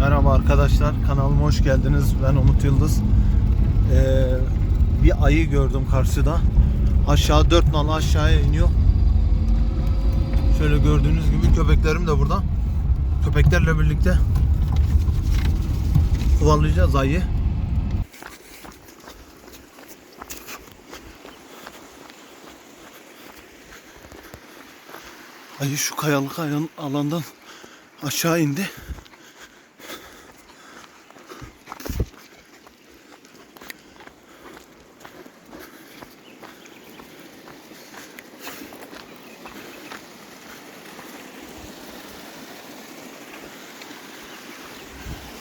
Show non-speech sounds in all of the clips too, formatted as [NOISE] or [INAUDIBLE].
Merhaba arkadaşlar, kanalıma hoş geldiniz. Ben Umut Yıldız. Ee, bir ayı gördüm karşıda. Aşağı dört nala aşağıya iniyor. Şöyle gördüğünüz gibi köpeklerim de burada. Köpeklerle birlikte kovalayacağız ayı. Ayı şu kayalık alandan aşağı indi.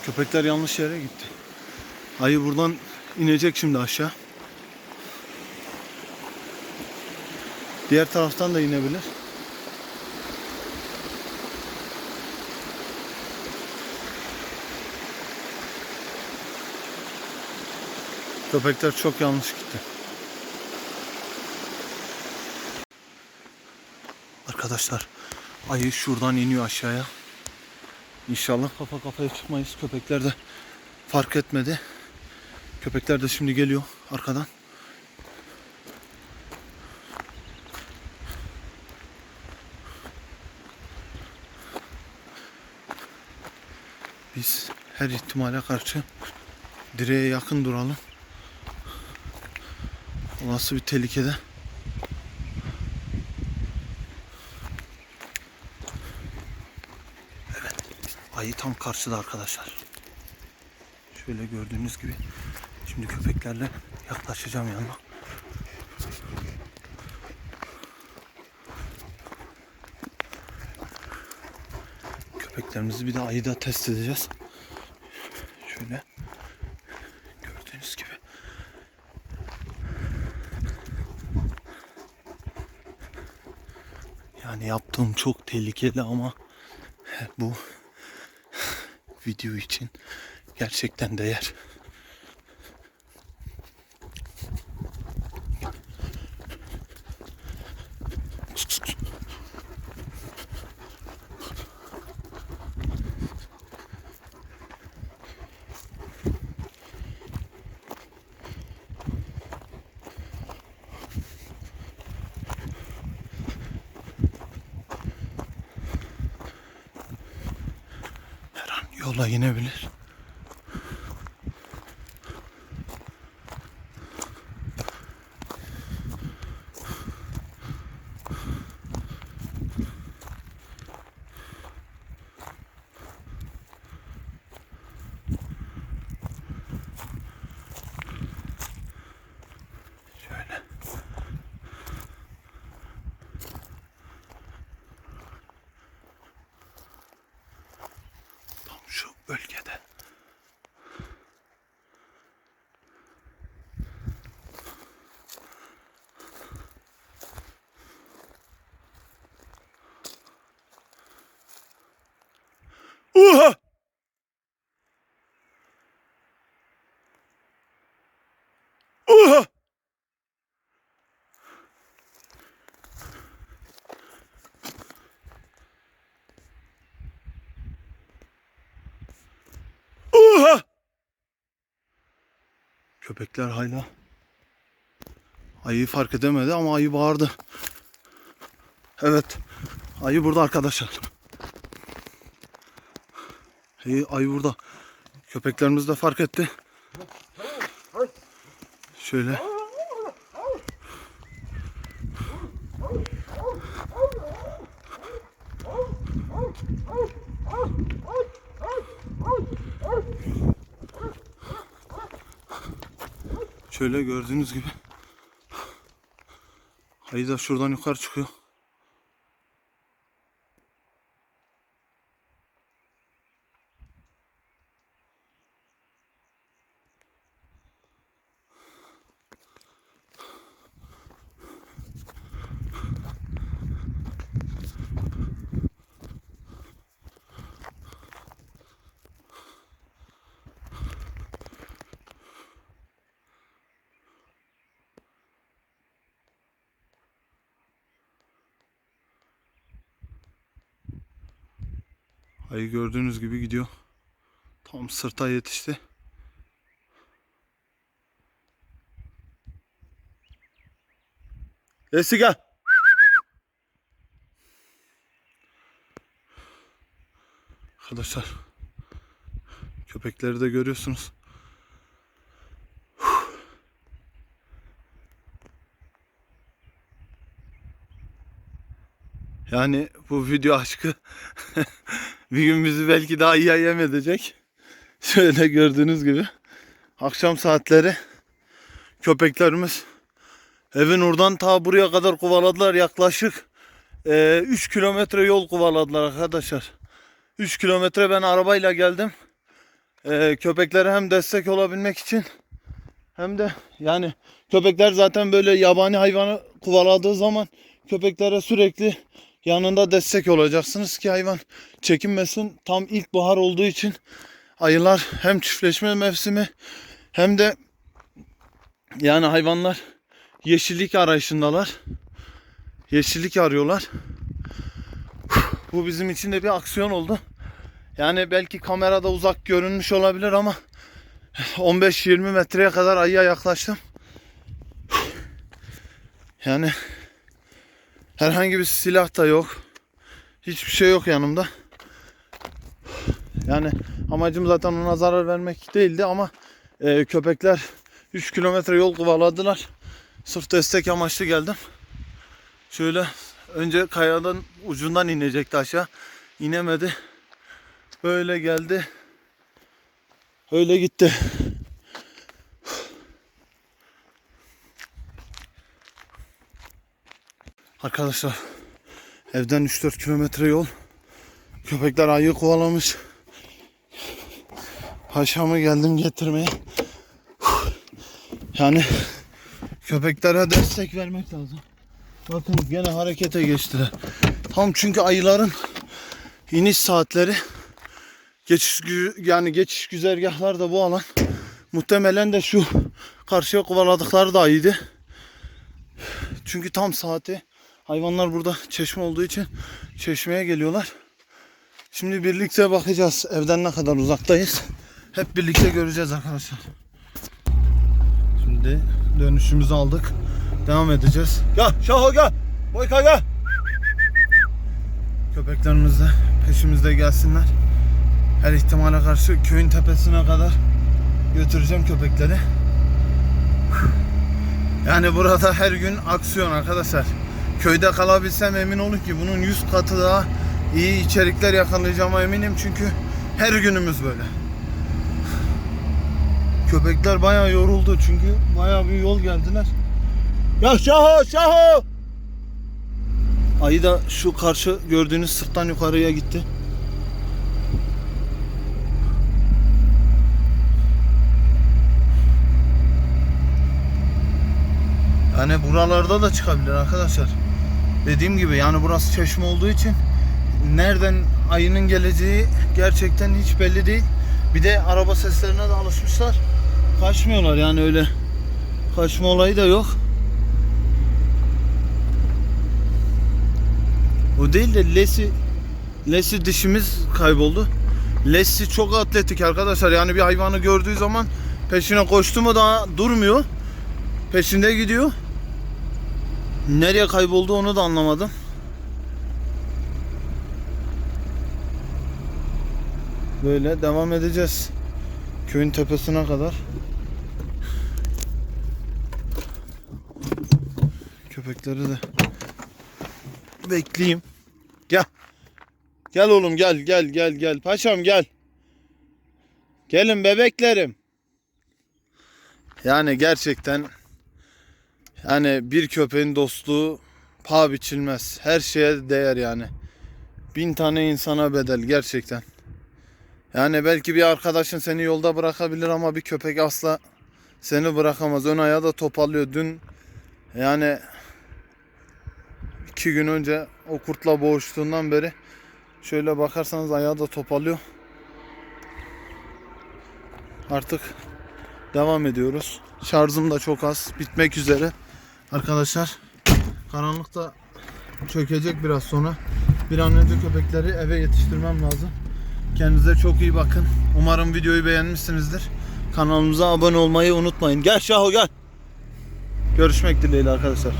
Köpekler yanlış yere gitti. Ayı buradan inecek şimdi aşağı. Diğer taraftan da inebilir. Köpekler çok yanlış gitti. Arkadaşlar ayı şuradan iniyor aşağıya. İnşallah kafa kafaya çıkmayız. Köpekler de fark etmedi. Köpekler de şimdi geliyor arkadan. Biz her ihtimale karşı direğe yakın duralım. Olası bir tehlikede Ayı tam karşıda arkadaşlar. Şöyle gördüğünüz gibi. Şimdi köpeklerle yaklaşacağım yanına. Köpeklerimizi bir de ayı da test edeceğiz. Şöyle gördüğünüz gibi. Yani yaptığım çok tehlikeli ama bu video için gerçekten değer. Her an yola bölgede. Uha! Köpekler hala ayıyı fark edemedi ama ayı bağırdı. Evet. Ayı burada arkadaşlar. Ayı, ayı burada. Köpeklerimiz de fark etti. Şöyle. Şöyle gördüğünüz gibi. Ayı da şuradan yukarı çıkıyor. Ayı gördüğünüz gibi gidiyor. Tam sırta yetişti. Esi gel. Arkadaşlar köpekleri de görüyorsunuz. Yani bu video aşkı [LAUGHS] bir gün bizi belki daha iyi yem edecek. Şöyle gördüğünüz gibi akşam saatleri köpeklerimiz evin oradan ta buraya kadar kovaladılar yaklaşık 3 kilometre yol kovaladılar arkadaşlar. 3 kilometre ben arabayla geldim. E, köpeklere hem destek olabilmek için hem de yani köpekler zaten böyle yabani hayvanı kovaladığı zaman köpeklere sürekli yanında destek olacaksınız ki hayvan çekinmesin. Tam ilkbahar olduğu için ayılar hem çiftleşme mevsimi hem de yani hayvanlar yeşillik arayışındalar. Yeşillik arıyorlar. Bu bizim için de bir aksiyon oldu. Yani belki kamerada uzak görünmüş olabilir ama 15-20 metreye kadar ayıya yaklaştım. Yani herhangi bir silah da yok. Hiçbir şey yok yanımda. Yani amacım zaten ona zarar vermek değildi ama e, köpekler 3 kilometre yol kovaladılar. Sırf destek amaçlı geldim. Şöyle önce kayadan ucundan inecekti aşağı. İnemedi. Böyle geldi. Öyle gitti. Arkadaşlar evden 3-4 kilometre yol. Köpekler ayı kovalamış. Paşamı geldim getirmeye. Yani köpeklere destek vermek lazım. Bakın gene harekete geçtiler. Tam çünkü ayıların iniş saatleri geçiş yani geçiş güzergahlar da bu alan. Muhtemelen de şu karşıya kovaladıkları da iyiydi. Çünkü tam saati hayvanlar burada çeşme olduğu için çeşmeye geliyorlar. Şimdi birlikte bakacağız evden ne kadar uzaktayız. Hep birlikte göreceğiz arkadaşlar. Şimdi dönüşümüzü aldık. Devam edeceğiz. Gel Şaho gel. Boyka gel. Köpeklerimiz de peşimizde gelsinler. Her ihtimale karşı köyün tepesine kadar götüreceğim köpekleri. Yani burada her gün aksiyon arkadaşlar. Köyde kalabilsem emin olun ki bunun 100 katı daha iyi içerikler yakalayacağıma eminim çünkü her günümüz böyle. Köpekler bayağı yoruldu çünkü bayağı bir yol geldiler. Ya Şaho Şaho! Ayı da şu karşı gördüğünüz sırttan yukarıya gitti. Yani buralarda da çıkabilir arkadaşlar. Dediğim gibi yani burası çeşme olduğu için nereden ayının geleceği gerçekten hiç belli değil. Bir de araba seslerine de alışmışlar. Kaçmıyorlar yani öyle kaçma olayı da yok. O değil de Lesi Lesi dişimiz kayboldu. Lesi çok atletik arkadaşlar. Yani bir hayvanı gördüğü zaman peşine koştu mu daha durmuyor. Peşinde gidiyor. Nereye kayboldu onu da anlamadım. Böyle devam edeceğiz. Köyün tepesine kadar. Köpekleri de bekleyeyim. Gel. Gel oğlum gel gel gel gel. Paşam gel. Gelin bebeklerim. Yani gerçekten yani bir köpeğin dostluğu paha biçilmez. Her şeye değer yani. Bin tane insana bedel gerçekten. Yani belki bir arkadaşın seni yolda bırakabilir ama bir köpek asla seni bırakamaz. Ön ayağı da toparlıyor. Dün yani iki gün önce o kurtla boğuştuğundan beri şöyle bakarsanız ayağı da toparlıyor. Artık devam ediyoruz. Şarjım da çok az. Bitmek üzere. Arkadaşlar karanlıkta çökecek biraz sonra. Bir an önce köpekleri eve yetiştirmem lazım. Kendinize çok iyi bakın. Umarım videoyu beğenmişsinizdir. Kanalımıza abone olmayı unutmayın. Gel Şaho gel. Görüşmek dileğiyle arkadaşlar.